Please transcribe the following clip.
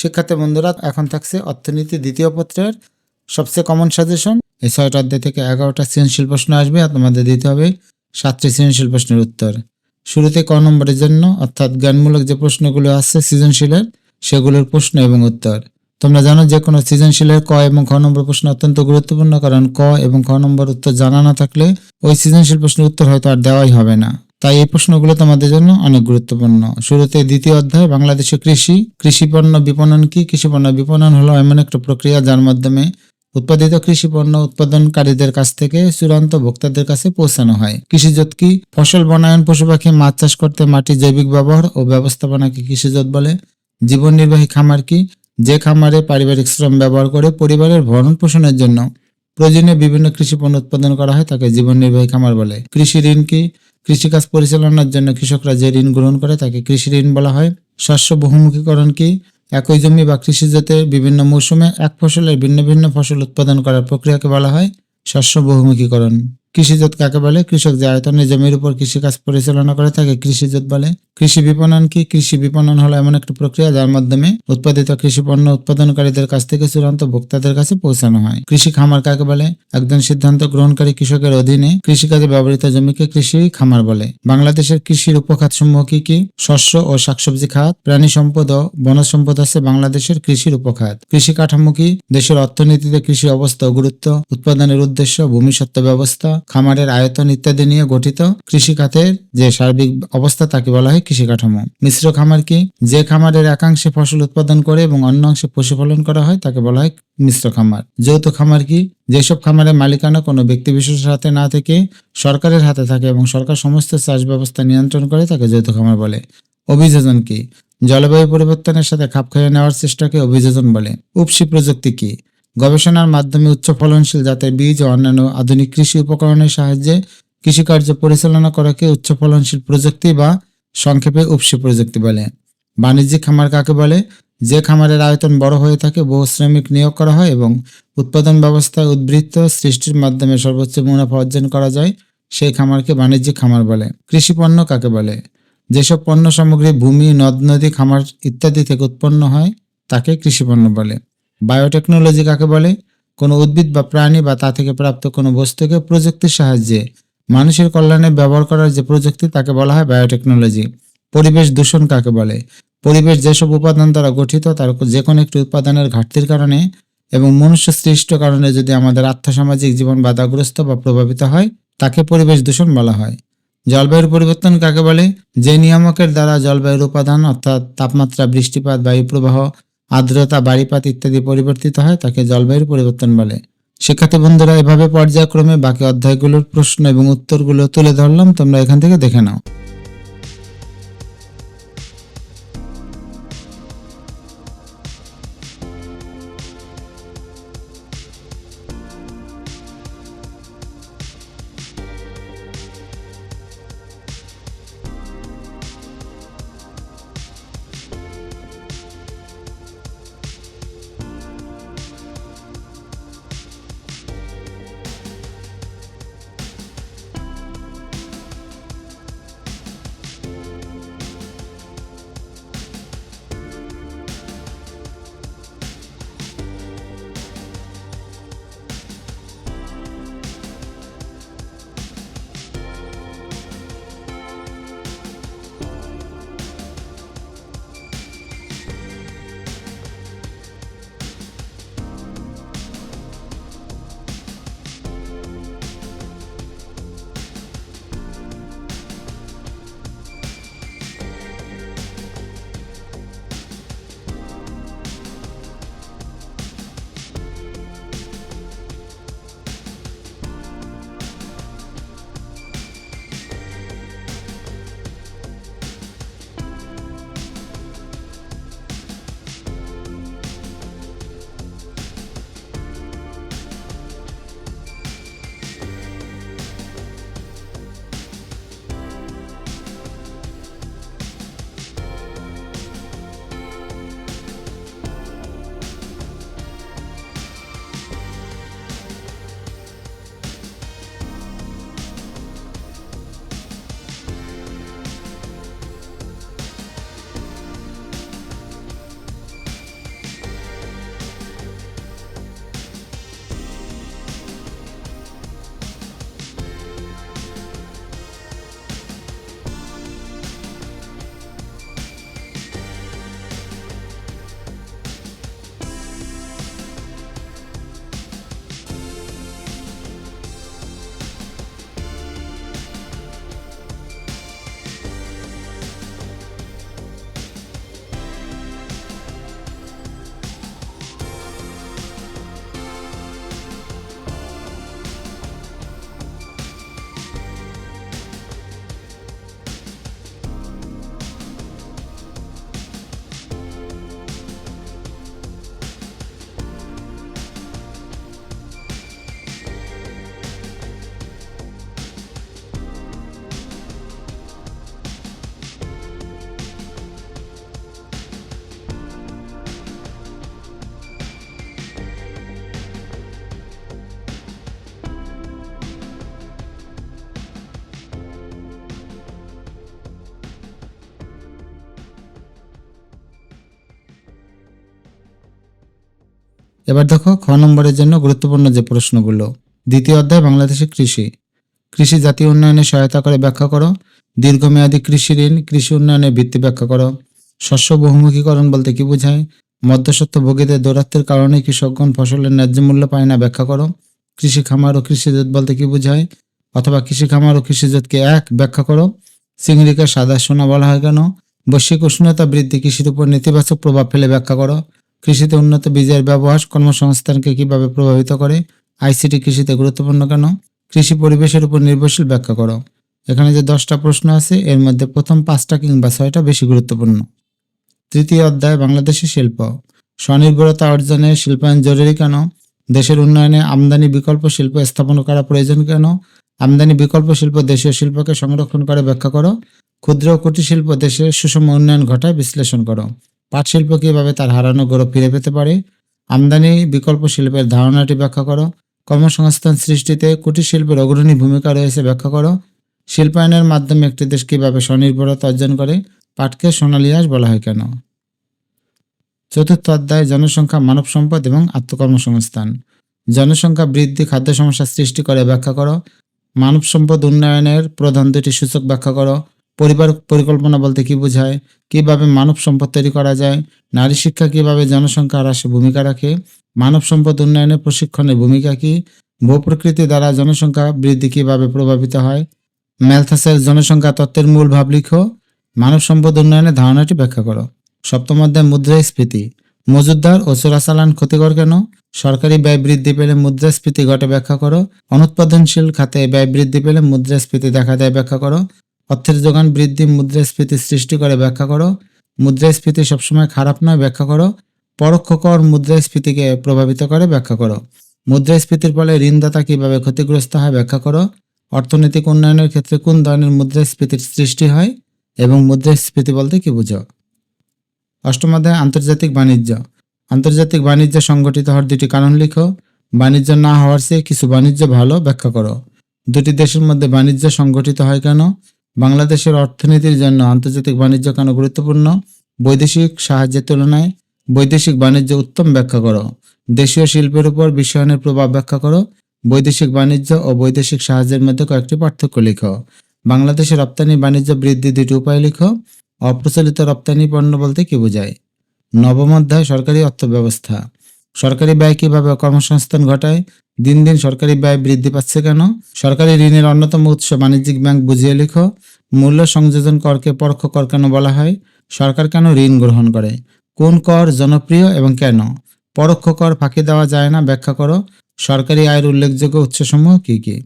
শিক্ষার্থী বন্ধুরা, এখন থাকছে অর্থনীতি দ্বিতীয় পত্রের সবচেয়ে কমন সাজেশন এই ছয়টা অধ্যায় থেকে এগারোটা সৃজনশীল প্রশ্ন আসবে আর তোমাদের দিতে হবে সাতটি সৃজনশীল প্রশ্নের উত্তর। শুরুতে ক নম্বরের জন্য, অর্থাৎ জ্ঞানমূলক যে প্রশ্নগুলো আসছে সৃজনশীলের, সেগুলোর প্রশ্ন এবং উত্তর। তোমরা জানো যে কোনো সৃজনশীলের ক এবং খ নম্বর প্রশ্ন অত্যন্ত গুরুত্বপূর্ণ, কারণ ক এবং খ নম্বর উত্তর জানা না থাকলে ওই সৃজনশীল প্রশ্নের উত্তর হয়তো আর দেওয়াই হবে না। তাই এই প্রশ্নগুলো তোমাদের জন্য অনেক গুরুত্বপূর্ণ। শুরুতে দ্বিতীয় অধ্যায়, বাংলাদেশে কৃষি কৃষি পণ্য বিপণন কি? কৃষি পণ্য বিপণন হলো এমন একটা প্রক্রিয়া যার মাধ্যমে উৎপাদিত কৃষি পণ্য উৎপাদনকারীদের কাছ থেকে চূড়ান্ত ভোক্তাদের কাছে পৌঁছানো হয়। কৃষিজত কি? ফসল বনায়ন, পশু পাখি, মাছ চাষ করতে মাটি জৈবিক ব্যবহার ও ব্যবস্থাপনাকে কৃষিজত বলে? জীবন নির্বাহী খামার কি? যে খামারে পারিবারিক শ্রম ব্যবহার করে পরিবারের ভরণ পোষণের জন্য প্রয়োজনীয় বিভিন্ন কৃষি পণ্য উৎপাদন করা হয় তাকে জীবন নির্বাহী খামার বলে। কৃষি ঋণ কি? কৃষিকাজ পরিচালনার জন্য কৃষকরা যে ঋণ গ্রহণ করে তাকে কৃষি ঋণ বলা হয়। শস্য বহুমুখীকরণ কি? একই জমি বা কৃষিজাতে বিভিন্ন মৌসুমে এক ফসলের ভিন্ন ভিন্ন ফসল উৎপাদন করার প্রক্রিয়াকে বলা হয় শস্য বহুমুখীকরণ। কৃষিজাত কাকে বলে? কৃষক যে আয়তনে জমির উপর কৃষিকাজ পরিচালনা করে তাকে কৃষিজাত বলে। কৃষি বিপণন কি? কৃষি বিপণন হলো এমন একটা প্রক্রিয়া যার মাধ্যমে উৎপাদিত কৃষি পণ্য উৎপাদনকারীদের কাছ থেকে চূড়ান্ত ভোক্তাদের কাছে পৌঁছানো হয়। কৃষি খামার কাকে বলে? একজন সিদ্ধান্ত গ্রহণকারী কৃষকের অধীনে কৃষিকাজে ব্যবহৃত জমিকে কৃষি খামার বলে। বাংলাদেশের কৃষির উপখাত সমূহ কি কি? শস্য ও শাকসবজি খাত, প্রাণী সম্পদ ও বনজ সম্পদ আছে বাংলাদেশের কৃষির উপখাত। কৃষি কাঠামো কি? দেশের অর্থনীতিতে কৃষি অবস্থা ও গুরুত্ব, উৎপাদনের উদ্দেশ্য ভূমিসত্ত্ব ব্যবস্থা খামারের আয়তন ইত্যাদি নিয়ে গঠিত কৃষি খাতের যে সার্বিক অবস্থা তাকে বলা হয় কৃষি কাঠামো মিশ্র খামার কি যে খামারের একাংশে ফসল উৎপাদন করে এবং অন্য অংশে পশুপালন করা হয় তাকে বলা হয় মিশ্র খামার। যৌথ খামার কি যেসব খামারের মালিকানা কোনো ব্যক্তি বিশেষের হাতে না থেকে সরকারের হাতে থাকে এবং সরকার সমস্ত চাষ ব্যবস্থা নিয়ন্ত্রণ করে তাকে যৌথ খামার বলে। অভিযোজন কি জলবায়ু পরিবর্তনের সাথে খাপ খাইয়ে নেওয়ার চেষ্টাকে অভিযোজন বলে। উপসি প্রযুক্তি কি গবেষণার মাধ্যমে উচ্চ ফলনশীল জাতের বীজ ও অন্যান্য আধুনিক কৃষি উপকরণের সাহায্যে কৃষিকার্য পরিচালনা করাকে উচ্চ ফলনশীল প্রযুক্তি বা সংক্ষেপে উপসি প্রযুক্তি বলে। বাণিজ্যিক খামার কাকে বলে? যে খামারের আয়তন বড় হয়ে থাকে, বহু শ্রমিক নিয়োগ করা হয় এবং উৎপাদন ব্যবস্থায় উদ্বৃত্ত সৃষ্টির মাধ্যমে সর্বোচ্চ মুনাফা অর্জন করা যায়, সেই খামারকে বাণিজ্যিক খামার বলে। কৃষি পণ্য কাকে বলে? যেসব পণ্য সামগ্রী ভূমি, নদ, নদী, খামার ইত্যাদি থেকে উৎপন্ন হয়, তাকে কৃষি পণ্য বলে। বায়োটেকনোলজি কাকে বলে? কোনো উদ্ভিদ বা প্রাণী বা তা থেকে প্রাপ্ত কোনো বস্তুকে প্রযুক্তির সাহায্যে মানুষের কল্যাণে ব্যবহার করার যে প্রযুক্তি, তাকে বলা হয় বায়োটেকনোলজি। পরিবেশ দূষণ কাকে বলে? পরিবেশ যেসব উপাদান দ্বারা গঠিত, তার যে কোনো একটি উৎপাদনের ঘাটতির কারণে এবং মনুষ্য সৃষ্ট কারণে যদি আমাদের আর্থসামাজিক জীবন বাধাগ্রস্ত বা প্রভাবিত হয়, তাকে পরিবেশ দূষণ বলা হয়। জলবায়ুর পরিবর্তন কাকে বলে? যে নিয়ামকের দ্বারা জলবায়ুর উপাদান, অর্থাৎ তাপমাত্রা, বৃষ্টিপাত বায়ু প্রবাহ আর্দ্রতা বাড়িপাত ইত্যাদি পরিবর্তিত হয়, তাকে জলবায়ুর পরিবর্তন বলে। শিক্ষার্থী বন্ধুরা, এভাবে পর্যায়ক্রমে বাকি অধ্যায়গুলোর প্রশ্ন এবং উত্তরগুলো তুলে ধরলাম, তোমরা এখান থেকে দেখে নাও। এবার দেখো খ নম্বরের জন্য গুরুত্বপূর্ণ যে প্রশ্নগুলো। দ্বিতীয় অধ্যায়, বাংলাদেশে কৃষি। কৃষি জাতীয় উন্নয়নে সহায়তা করে ব্যাখ্যা করো। দীর্ঘমেয়াদী কৃষি ঋণ, কৃষি উন্নয়নের ভিত্তি ব্যাখ্যা করো। শস্য বহুমুখীকরণ বলতে কি বোঝায়? মধ্যস্বত্ব ভোগীদের দৌরাত্বের কারণে কৃষকগণ ফসলের ন্যায্য মূল্য পায় না ব্যাখ্যা করো। কৃষি খামার ও কৃষিজাত বলতে কি বোঝায়? অথবা কৃষি খামার ও কৃষিজাতকে এক ব্যাখ্যা করো। চিংড়িকে সাদা সোনা বলা হয় কেন? বৈশ্বিক উষ্ণতা বৃদ্ধি কৃষির উপর নেতিবাচক প্রভাব ফেলে ব্যাখ্যা করো। কৃষিতে উন্নত বীজের ব্যবহার কর্মসংস্থানকে কীভাবে প্রভাবিত করে? আইসিটি কৃষিতে গুরুত্বপূর্ণ কেন? কৃষি পরিবেশের উপর নির্ভরশীল ব্যাখ্যা করো। এখানে যে দশটা প্রশ্ন আছে, এর মধ্যে প্রথম পাঁচটা কিংবা ছয়টা বেশি গুরুত্বপূর্ণ। তৃতীয় অধ্যায় বাংলাদেশের শিল্প। স্বনির্ভরতা অর্জনে শিল্পায়ন জরুরি কেন? দেশের উন্নয়নে আমদানি বিকল্প শিল্প স্থাপন করা প্রয়োজন কেন? আমদানি বিকল্প শিল্প দেশীয় শিল্পকে সংরক্ষণ করে ব্যাখ্যা করো। ক্ষুদ্র কুটির শিল্প দেশের সুষম উন্নয়ন ঘটায় বিশ্লেষণ করো। পাট শিল্প কীভাবে তার হারানো গৌরব ফিরে পেতে পারে। আমদানি বিকল্প শিল্পের ধারণাটি ব্যাখ্যা করো। কর্মসংস্থান সৃষ্টিতে কুটির শিল্পের অগ্রণী ভূমিকা রয়েছে ব্যাখ্যা করো। শিল্পায়নের মাধ্যমে একটি দেশ কীভাবে স্বনির্ভরতা অর্জন করে, পাটকে সোনালী আঁশ বলা হয় কেন? চতুর্থ অধ্যায়, জনসংখ্যা, মানব সম্পদ এবং আত্মকর্মসংস্থান। জনসংখ্যা বৃদ্ধি, খাদ্য সমস্যা সৃষ্টি করে ব্যাখ্যা করো। মানব সম্পদ উন্নয়নের প্রধান দুটি সূচক ব্যাখ্যা করো। পরিবার পরিকল্পনা বলতে কি বোঝায়? কীভাবে মানব সম্পদ তৈরি করা যায়? নারী শিক্ষা কীভাবে জনসংখ্যা হ্রাসে ভূমিকা রাখে? মানব সম্পদ উন্নয়নে প্রশিক্ষণের ভূমিকা কি? ভূপ্রকৃতি দ্বারা জনসংখ্যা বৃদ্ধি কীভাবে প্রভাবিত হয়? ম্যালথাসের জনসংখ্যা তত্ত্বের মূল ভাব লিখো। মানব সম্পদ উন্নয়নের ধারণাটি ব্যাখ্যা করো। সপ্তম অধ্যায় মুদ্রাস্ফীতি। মজুদদার ও চোরাচালান ক্ষতিকর কেন? সরকারি ব্যয় বৃদ্ধি পেলে মুদ্রাস্ফীতি ঘটে ব্যাখ্যা করো। অনুৎপাদনশীল খাতে ব্যয় বৃদ্ধি পেলে মুদ্রাস্ফীতি দেখা দেয় ব্যাখ্যা করো। অর্থের যোগান বৃদ্ধি মুদ্রাস্ফীতি সৃষ্টি করে, ব্যাখ্যা করো। মুদ্রাস্ফীতি সবসময় খারাপ নয়, ব্যাখ্যা করো। পরোক্ষ কর মুদ্রাস্ফীতিকে প্রভাবিত করে, ব্যাখ্যা করো। মুদ্রাস্ফীতির ফলে ঋণদাতা কীভাবে ক্ষতিগ্রস্ত হয়, ব্যাখ্যা করো। অর্থনৈতিক উন্নয়নের ক্ষেত্রে কোন ধরনের মুদ্রাস্ফীতির সৃষ্টি হয় এবং মুদ্রাস্ফীতি বলতে কি বুঝো? অষ্টম অধ্যায়, আন্তর্জাতিক বাণিজ্য। আন্তর্জাতিক বাণিজ্য সংগঠিত হওয়ার দুটি কারণ লিখো। বাণিজ্য না হওয়ার চেয়ে কিছু বাণিজ্য ভালো, ব্যাখ্যা করো। দুটি দেশের মধ্যে বাণিজ্য সংগঠিত হয় কেন? বাংলাদেশের অর্থনীতির জন্য আন্তর্জাতিক বাণিজ্য কেন গুরুত্বপূর্ণ? বৈদেশিক সাহায্যের তুলনায় বৈদেশিক বাণিজ্য উত্তম ব্যাখ্যা করো। দেশীয় শিল্পের উপর বিশ্বায়নের প্রভাব ব্যাখ্যা করো। বৈদেশিক বাণিজ্য ও বৈদেশিক সাহায্যের মধ্যে কয়েকটি পার্থক্য লিখো। বাংলাদেশের রপ্তানি বাণিজ্য বৃদ্ধি দুটি উপায় লিখো। অপ্রচলিত রপ্তানি পণ্য বলতে কি বোঝায়? নবম অধ্যায় সরকারি অর্থব্যবস্থা। সরকারি ব্যয় কীভাবে কর্মসংস্থান ঘটায়? দিন দিন সরকারি ব্যয় বৃদ্ধি পাচ্ছে কেন? সরকারি ঋণের অন্যতম উৎস বাণিজ্যিক ব্যাংক, বুঝিয়ে লিখো। মূল্য সংযোজন করকে পরোক্ষ কর কেন বলা হয়? সরকার কেন ঋণ গ্রহণ করে? কোন কর জনপ্রিয় এবং কেন? পরোক্ষ কর ফাঁকি দেওয়া যায় না। ব্যাখ্যা করো। সরকারি আয়ের উল্লেখযোগ্য উৎসসমূহ কী কি?